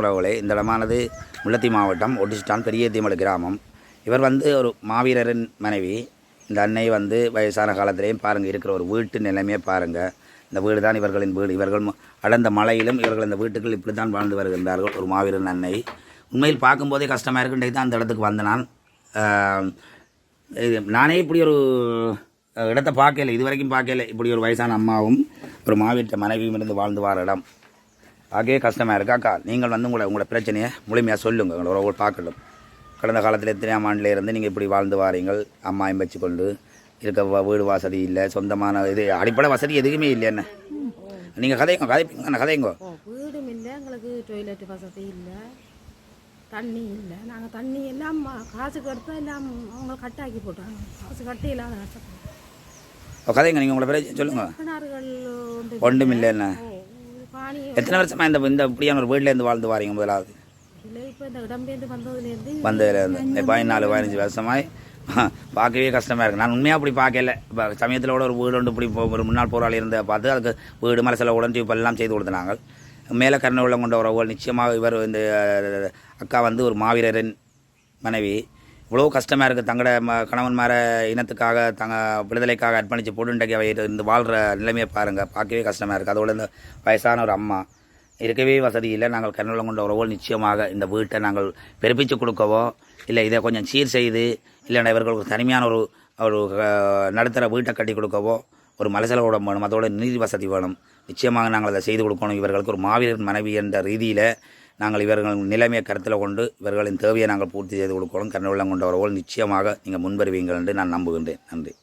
உறவுகளே இந்த இடமானது முல்லத்தி மாவட்டம் ஒடிஸ்டான் பெரிய தீமடு கிராமம். இவர் வந்து ஒரு மாவீரரின் மனைவி. இந்த அன்னை வந்து வயசான காலத்திலேயும் பாருங்கள் இருக்கிற ஒரு வீட்டு நிலைமையை பாருங்கள் இந்த வீடு தான் இவர்களின் வீடு. இவர்கள் அடர்ந்த மலையிலும் இவர்கள் இந்த வீட்டுக்குள் இப்படி தான் வாழ்ந்து வருகின்றார்கள் ஒரு மாவீரன் அன்னை. உண்மையில் பார்க்கும்போதே கஷ்டமாக இருக்குன்றே தான் அந்த இடத்துக்கு வந்த நான் இது நானே இப்படி ஒரு இடத்த பார்க்கல இது வரைக்கும் பார்க்கல. இப்படி ஒரு வயசான அம்மாவும் ஒரு மாவீட்ட மனைவியும் இருந்து வாழ்ந்து வார இடம். ஆகவே கஷ்டமாக இருக்கு. அக்கா நீங்கள் வந்து உங்களை உங்களோட பிரச்சனையை முழுமையாக சொல்லுங்கள் உங்களோட ஒரு பார்க்கட்டும். கடந்த காலத்தில் எத்தனையாம் ஆண்டில் இருந்து நீங்கள் இப்படி வாழ்ந்து வாரீங்கள்? அம்மாயும் வச்சு கொண்டு இருக்க வீடு வசதி இல்லை சொந்தமான இது அடிப்படை வசதி எதுவுமே இல்லை என்ன? நீங்கள் கதைங்க கதைப்பீங்க கதைங்கோ? வீடும் இல்லை எங்களுக்கு டொய்லெட் வசதி இல்லை தண்ணி இல்லை. நாங்கள் தண்ணி எல்லாம் காசுக்கு எடுத்தா எல்லாம் அவங்க கட்டாக்கி போட்டாங்க. காசு கட்டி இல்லாத கஷ்டப்படுறோம் கதைங்க நீங்கள் உங்களை பிரச்சனை சொல்லுங்கள் உண்டு ஒன்றும் இல்லை. என்ன? எத்தனை வருஷமாக இந்த இந்த இப்படியான ஒரு வீட்டில் இருந்து வாழ்ந்து வாரீங்க முதலாவது? இந்த வந்ததுலேருந்து வந்ததுல இருந்து பதினாலு பதினஞ்சு வருஷமாய் பார்க்கவே கஷ்டமாக இருக்குது நான் உண்மையாக அப்படி பார்க்கல. இப்போ சமயத்தில் கூட ஒரு வீடு ஒன்று இப்படி ஒரு முன்னாள் போராளி இருந்த பார்த்து அதுக்கு வீடு மரசில் உடனே இப்போ எல்லாம் செய்து கொடுத்தாங்க மேலே கருணை உள்ளம் கொண்ட உறவுகள் நிச்சயமாக இவர் இந்த அக்கா வந்து ஒரு மாவீரரின் மனைவி. இவ்வளோ கஷ்டமாக இருக்குது தங்களோட ம கணவன்மார இனத்துக்காக தங்க விடுதலைக்காக அர்ப்பணித்து போட்டுண்டக்கி அவை இருந்து வாழ்கிற நிலைமையை பாருங்கள் பார்க்கவே கஷ்டமாக இருக்குது அதோட இந்த வயசான ஒரு அம்மா இருக்கவே வசதி இல்லை. நாங்கள் கருணலம் கொண்ட நிச்சயமாக இந்த வீட்டை நாங்கள் பெருப்பிச்சு கொடுக்கவோ இல்லை இதை கொஞ்சம் சீர் செய்து இல்லைன்னா இவர்களுக்கு தனிமையான ஒரு ஒரு நடுத்தர வீட்டை கட்டி கொடுக்கவோ ஒரு மலசலோட வேணும். அதோட நீதி வசதி வேணும். நிச்சயமாக நாங்கள் அதை செய்து கொடுக்கணும். இவர்களுக்கு ஒரு மாவீரன் மனைவி என்ற ரீதியில் நாங்கள் இவர்கள் நிலைமையை கருத்தில் கொண்டு இவர்களின் தேவையை நாங்கள் பூர்த்தி செய்து கொடுக்கணும் கருணவள்ளம் கொண்ட உறவுகள் நிச்சயமாக நீங்கள் முன்வருவீங்கள் என்று நான் நம்புகின்றேன். நன்றி.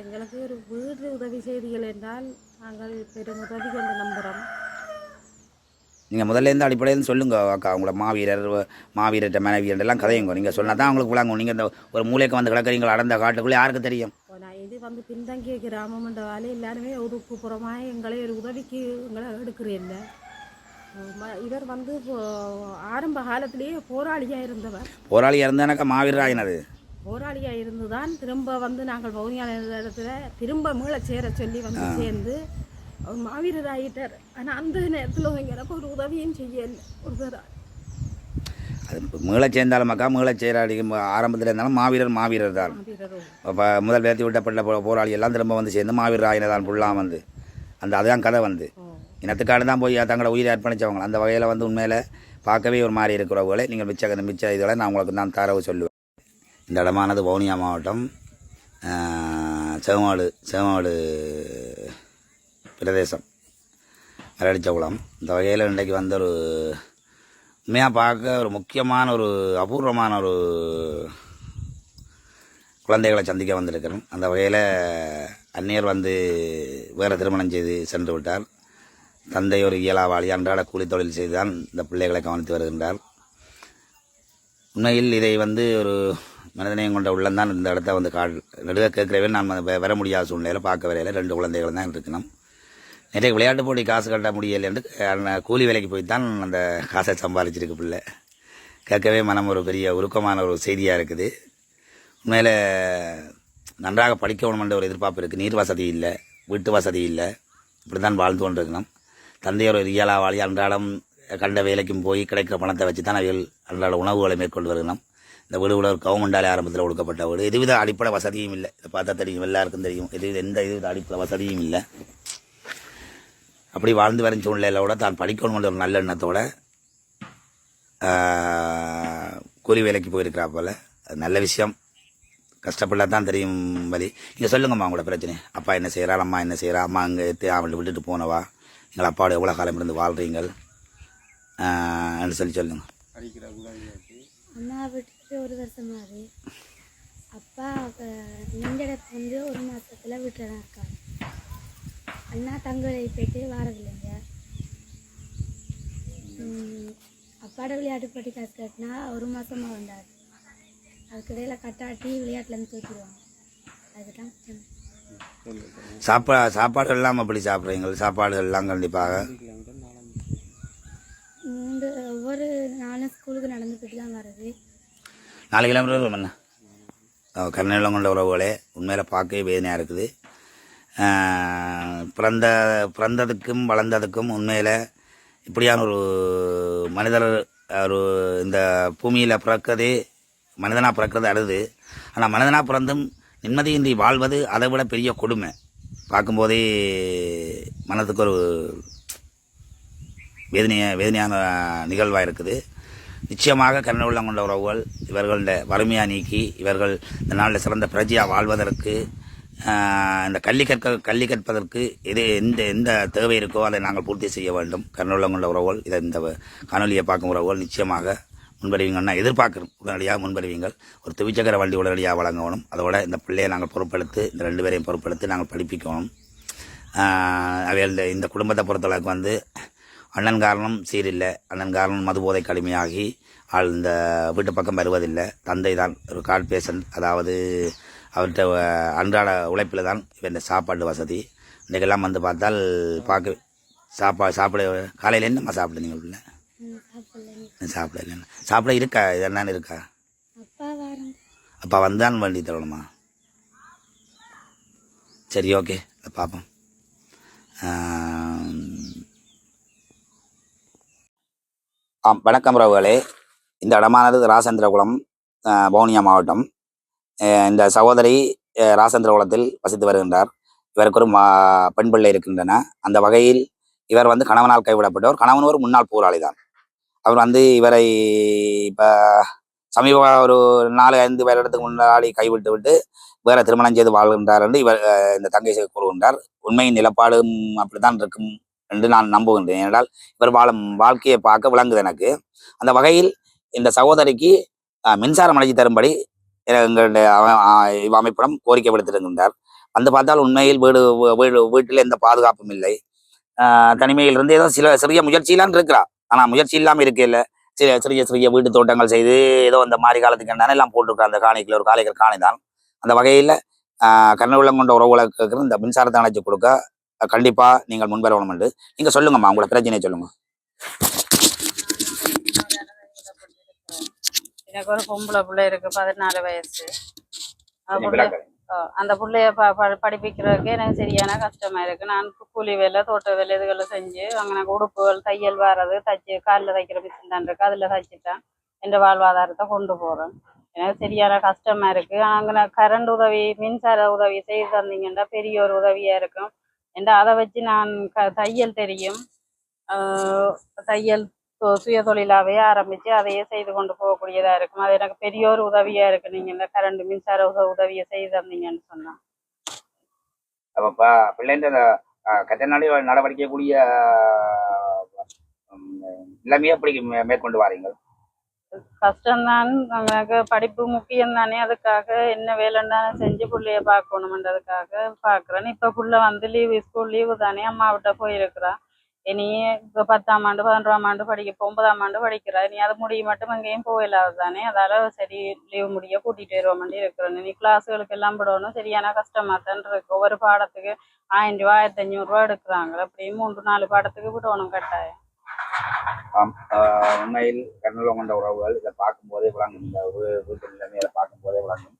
எங்களுக்கு ஒரு வீடு உதவி செய்திகள் என்றால் நாங்கள் பெரும் உதவி கொண்டு நம்புகிறோம். நீங்கள் முதல்ல இருந்து அடிப்படையில் சொல்லுங்க அக்கா. உங்களோட மாவீரர் மாவீரர்கிட்ட மனைவி எல்லாம் கதையுங்க நீங்கள் சொன்னால் தான் உங்களுக்கு விளங்கும். நீங்கள் இந்த ஒரு மூலைக்கு வந்து கிடக்குறீங்க அடர்ந்த காட்டுக்குள்ளே யாருக்கு தெரியும்? இது வந்து பின்தங்கிய கிராமம் என்ற வேலை எல்லாருமே ஒதுக்குப்புறமாக எங்களை ஒரு உதவிக்கு எங்களை எடுக்கிறேன். இவர் வந்து ஆரம்ப காலத்திலேயே போராளியாக இருந்தவர். போராளியாக இருந்தானாக்கா மாவீரர் ஆகினது போராளியாக இருந்து தான் திரும்ப வந்து நாங்கள் பவுனியான இடத்துல திரும்ப மீள சேர சொல்லி வந்து சேர்ந்து அவர் மாவீரர் ஆகிட்டார் ஆனால் அந்த நேரத்தில் எனக்கு ஒரு உதவியும் செய்யல ஒரு தடவை. அது மீள சேர்ந்தாலும் மக்கா மீள சேராடி ஆரம்பத்தில் இருந்தாலும் மாவீரர் மாவீரர் தான். இப்போ முதல் வேத்தி விட்டப்பட்ட போராளி எல்லாம் திரும்ப வந்து சேர்ந்து மாவீரர் ஆகினதான் ஃபுல்லாக வந்து. அந்த அதுதான் கதை வந்து. இனத்துக்காக தான் போய் தங்களோட உயிரை அர்ப்பணித்தவங்க அந்த வகையில் வந்து உண்மையில் பார்க்கவே ஒரு மாதிரி இருக்கிறவங்களே நீங்கள் மிச்ச மிச்ச இதெல்லாம் நான் உங்களுக்கு நான் தரவு சொல்லுவேன். இந்த இடமானது வவுனியா மாவட்டம். ஆஹ், செவமாடு செவமாடு பிரதேசம். மரடிச்சகுளம். இந்த வகையில் இன்றைக்கு வந்த ஒரு உண்மையாக பார்க்க ஒரு முக்கியமான ஒரு அபூர்வமான ஒரு குழந்தைகளை சந்திக்க வந்திருக்கிறோம். அந்த வகையில் அந்நியர் வந்து வேறு திருமணம் செய்து சென்று விட்டார். தந்தை ஒரு இயலாவாளி அன்றாட கூலி தொழில் செய்துதான் இந்த பிள்ளைகளை கவனித்து வருகின்றார். உண்மையில் இதை வந்து ஒரு மனிதனையும் கொண்ட உள்ளம்தான் இந்த இடத்த வந்து கால் நடுக கேட்கிறவே நான் வர முடியாத சூழ்நிலையில் பார்க்க வரையில் ரெண்டு குழந்தைகள் தான் இருக்கணும். நிறைய விளையாட்டு போட்டி காசு கட்ட முடியலை என்று கூலி வேலைக்கு போய் தான் அந்த காசை சம்பாதிச்சிருக்கு பிள்ளை. கேட்கவே மனம் ஒரு பெரிய உருக்கமான ஒரு செய்தியாக இருக்குது. உண்மையில் நன்றாக படிக்கணும் என்ற ஒரு எதிர்பார்ப்பு இருக்குது நீர் வசதி இல்லை வீட்டு வசதி இல்லை. இப்படி தான் வாழ்ந்து கொண்டிருக்கணும். தந்தையர் ஒரு இயலாவாளி அன்றாடம் கண்ட வேலைக்கும் போய் கிடைக்கிற பணத்தை வச்சு தான் அவைகள் அன்றாட உணவுகளை மேற்கொண்டு வருகிறோம். இந்த வீடு கூட ஒரு கவர்மெண்டாலே ஆரம்பத்தில் கொடுக்கப்பட்ட வீடு. எதுவித அடிப்படை வசதியும் இல்லை. இதை பார்த்தா தெரியும் எல்லாருக்கும் தெரியும். எதுவித எந்த எதுவித அடிப்படை வசதியும் இல்லை. அப்படி வாழ்ந்து வரும் சூழ்நிலையிலோட தான் படிக்கணுன்ற ஒரு நல்ல எண்ணத்தோட கூலி வேலைக்கு போயிருக்கிறா போல். அது நல்ல விஷயம். கஷ்டப்பட தான் தெரியும் வலி நீங்கள் சொல்லுங்கம்மா உங்களோட பிரச்சனை. அப்பா என்ன செய்கிறாள் அம்மா என்ன செய்கிறா அம்மா அங்கே எடுத்து அவளை விட்டுட்டு போனவா? எங்கள் அப்பாவோட எவ்வளோ காலம் இருந்து வாழ்கிறீங்கள் என்று சொல்லி சொல்லுங்க. அம்மா விட்டுட்டு ஒரு வருஷம் ஆகுது அப்பா நெஞ்சடத்து வந்து ஒரு மாதத்தில் வீட்டில் தான் இருக்காங்க. அண்ணா தங்க போயிட்டு வாரதில்லைங்க அப்பாட விளையாட்டு போட்டி காசு கட்டினா ஒரு மாதமாக வந்தார். அதுக்கிடையில கட்டாட்டி விளையாட்டுலேருந்து தூக்கிடுவாங்க. அதுதான் சாப்பா சாப்பாடு எல்லாம் அப்படி சாப்பிட்றீங்க. சாப்பாடுகள் எல்லாம் கண்டிப்பாக. ஒவ்வொரு நாளும் ஸ்கூலுக்கு நடந்து போயிட்டு தான் வர்றது. நாலு கிலோமீட்டர் வரும் என்ன? கருணையிலம் கொண்ட உறவுகளே உண்மையில் பார்க்கவே வேதனையாக இருக்குது. பிறந்த பிறந்ததுக்கும் வளர்ந்ததுக்கும் உண்மையில் இப்படியான ஒரு மனிதர் ஒரு இந்த பூமியில் பிறக்கிறதே மனிதனாக பிறக்கிறது அழுது ஆனால் மனிதனாக பிறந்தும் நிம்மதியின்றி வாழ்வது அதை விட பெரிய கொடுமை. பார்க்கும்போதே மனதுக்கு ஒரு வேதனைய வேதனையான நிகழ்வாக இருக்குது. நிச்சயமாக கருணை உள்ளம் கொண்ட உறவுகள் இவர்கள வறுமையாக நீக்கி இவர்கள் இந்த நாளில் சிறந்த பிரஜையாக வாழ்வதற்கு இந்த கல்வி கற்க கல்வி கற்பதற்கு எது எந்த எந்த தேவை இருக்கோ அதை நாங்கள் பூர்த்தி செய்ய வேண்டும். கருணை உள்ளம் கொண்ட உறவுகள் இதை இந்த காணொலியை பார்க்கும் உறவுகள் நிச்சயமாக முன்வருவீங்கன்னா எதிர்பார்க்குறோம். உடனடியாக முன்வருவீங்கள் ஒரு துவிச்சக்கர வண்டி உடனடியாக வழங்கணும். அதோட இந்த பிள்ளையை நாங்கள் பொறுப்பெடுத்து இந்த ரெண்டு பேரையும் பொறுப்பெடுத்து நாங்கள் படிப்பிக்கணும். அவையில் இந்த- இந்த குடும்பத்தை பொறுத்தளவுக்கு வந்து அண்ணன் காரணம் சீரில்லை. அண்ணன் காரணம் மதுபோதை கடுமையாகி ஆள் இந்த வீட்டு பக்கம் வருவதில்லை. தந்தை தான் ஒரு கால் பேஷண்ட் அதாவது அவர்கிட்ட அன்றாட உழைப்பில் தான் இந்த சாப்பாடு வசதி. இன்றைக்கெல்லாம் வந்து பார்த்தால் பார்க்க சாப்பா சாப்பிட காலையில் என்னம்மா சாப்பிடுங்க உள்ள? சாப்பிட இல்லைன்னு. சாப்பிட இருக்கா? இது என்னன்னு இருக்கா? அப்பா வாரம் அப்பா வந்தான் வண்டி தரணுமா? சரி ஓகே. பார்ப்போம். ஆம். வணக்கம் ரவுகளே இந்த இடமானது ராசேந்திரகுளம் வவுனியா மாவட்டம். இந்த சகோதரி ராசேந்திரகுளத்தில் வசித்து வருகின்றார். இவருக்கு ஒரு மா பெண் பிள்ளை இருக்கின்றன. அந்த வகையில் இவர் வந்து கணவனால் கைவிடப்பட்டவர் கணவன் ஒரு முன்னாள் போராளி தான் அவர் வந்து இவரை இப்போ சமீப ஒரு நாலு ஐந்து வருடத்துக்கு முன்னாடி கைவிட்டு விட்டு வேற திருமணம் செய்து வாழ்கின்றார் என்று இவர் இந்த தங்கை கூறுகின்றார். உண்மையின் நிலப்பாடும் அப்படித்தான் இருக்கும் என்று நான் நம்புகின்றேன். என்றால் இவர் வாழும் வாழ்க்கையை பார்க்க விளங்குது எனக்கு. அந்த வகையில் இந்த சகோதரிக்கு மின்சாரம் அழைச்சி தரும்படி எங்களுடைய அமைப்பிடம் கோரிக்கை விடுத்திருக்கின்றார். வந்து பார்த்தால் உண்மையில் வீடு வீடு வீட்டில் எந்த பாதுகாப்பும் இல்லை. தனிமையில் இருந்து ஏதோ சில சிறிய முயற்சியெல்லாம் இருக்கிறார். ஆனால் முயற்சி இல்லாமல் இருக்கையில் சிறிய சிறிய சிறிய வீட்டு தோட்டங்கள் செய்து ஏதோ அந்த மாதிரி காலத்துக்கு என்னன்னு எல்லாம் போட்டிருக்கா அந்த காணிக்கில் ஒரு காலைகள் காணி தான் அந்த வகையில் கண்ணு உள்ளம் கொண்ட உறவுகளுக்கு இந்த மின்சாரத்தை அணைச்சு கொடுக்க அஹ், கண்டிப்பா நீங்கள் முன்வரணும் என்று நீங்க சொல்லுங்கம்மா உங்களோட பிரச்சனையை சொல்லுங்க. எனக்கு ஒரு பொம்பளை பிள்ளை இருக்கு பதினாலு வயசு. அந்த பிள்ளைய ப ப- படிப்பிக்கிறதுக்கு எனக்கு சரியான கஷ்டமா இருக்கு. நான் கூலி வேலை தோட்ட வேலை இதுகளை செஞ்சு அங்கே உடுப்புகள் தையல் வர்றது தச்சு காலில் தைக்கிற மிஷின் தான் இருக்கு. அதில் தைச்சிட்டேன். என் வாழ்வாதாரத்தை கொண்டு போகிறேன் எனக்கு சரியான கஷ்டமா இருக்கு. அங்கே நான் கரண்ட் உதவி மின்சார உதவி செய்து தந்தீங்கன்னா பெரிய ஒரு உதவியா இருக்கும். என்ற அதை வச்சு நான் க தையல் தெரியும். தையல் சுய தொழிலாவே ஆரம்பிச்சு அதையே செய்து கொண்டு போகக்கூடியதா இருக்கும். அது எனக்கு பெரிய ஒரு உதவியா இருக்கு. நீங்க இந்த கரண்ட் மின்சார உத உதவியை செய்து தந்தீங்கன்னு சொன்னா. அப்ப பிள்ளைன்ற கட்டநாடி நடவடிக்கைக்கூடிய நிலைமையை எப்படி மேற்கொண்டு வாரீங்க. கஷ்டம்தான். எனக்கு படிப்பு முக்கியம் தானே அதுக்காக என்ன வேலைன்னு செஞ்சு பிள்ளைய பார்க்கணுமன்றதுக்காக பார்க்குறேன். இப்போ புள்ள வந்து லீவு ஸ்கூல் லீவு தானே. அம்மா விட்ட போயிருக்கிறா. இனி இப்போ பத்தாம் ஆண்டு பதினொன்றாம் ஆண்டு படிக்க ஒன்பதாம் ஆண்டு படிக்கிறா நீ அது முடிய மட்டும் எங்கேயும் போயிடாது தானே அதால சரி லீவ் முடிய கூட்டிட்டு வருவோம்னு இருக்கிறேன் நீ கிளாஸுகளுக்கு எல்லாம் விடணும். சரியான கஷ்டமா தான் இருக்கு. ஒவ்வொரு பாடத்துக்கு ஆயிரம் ரூபா ஆயிரத்தி அஞ்சூறு ரூபா எடுக்கிறாங்க. அப்படியே மூன்று நாலு பாடத்துக்கு விடணும் கட்டாயம். ஆஹ் உண்மையில் கண்ணில் கொண்ட உறவுகள் இதை பார்க்கும்போதே விளங்கும். இந்த வீட்டு நிலைமையை பார்க்கும்போதே விளங்கும்.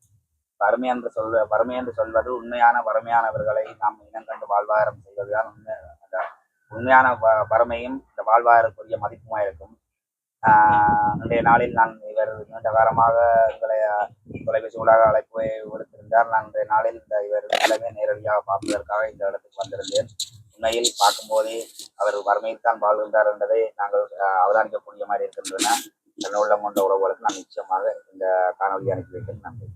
வறுமை என்று சொல்வ வறுமை என்று சொல்வது உண்மையான வறுமையானவர்களை நாம் இனம் கண்டு வாழ்வாதாரம் செய்வதுதான் உண்மை. உண்மையான வ- வறுமையும் இந்த வாழ்வாருக்குரிய மதிப்புமா இருக்கும். இன்றைய நாளில் நான் இவர் நீண்ட காலமாக எங்களை தொலைபேசி ஊடாக அழைப்பு விடுத்திருந்தார். நான் இன்றைய நாளில் இந்த இவர் நிலைமை நேரடியாக பார்ப்பதற்காக இந்த இடத்துக்கு வந்திருந்தேன். உண்மையில் பார்க்கும்போதே அவர் வறுமையில் தான் வாழ்கின்றார் என்பதை நாங்கள் அவதானிக்கக்கூடிய மாதிரி இருக்கின்றன. நல்ல உள்ளம் கொண்ட உறவுகளுக்கு நான் நிச்சயமாக இந்த காணொலி அனுப்பி வைக்கிறேன் நன்றி.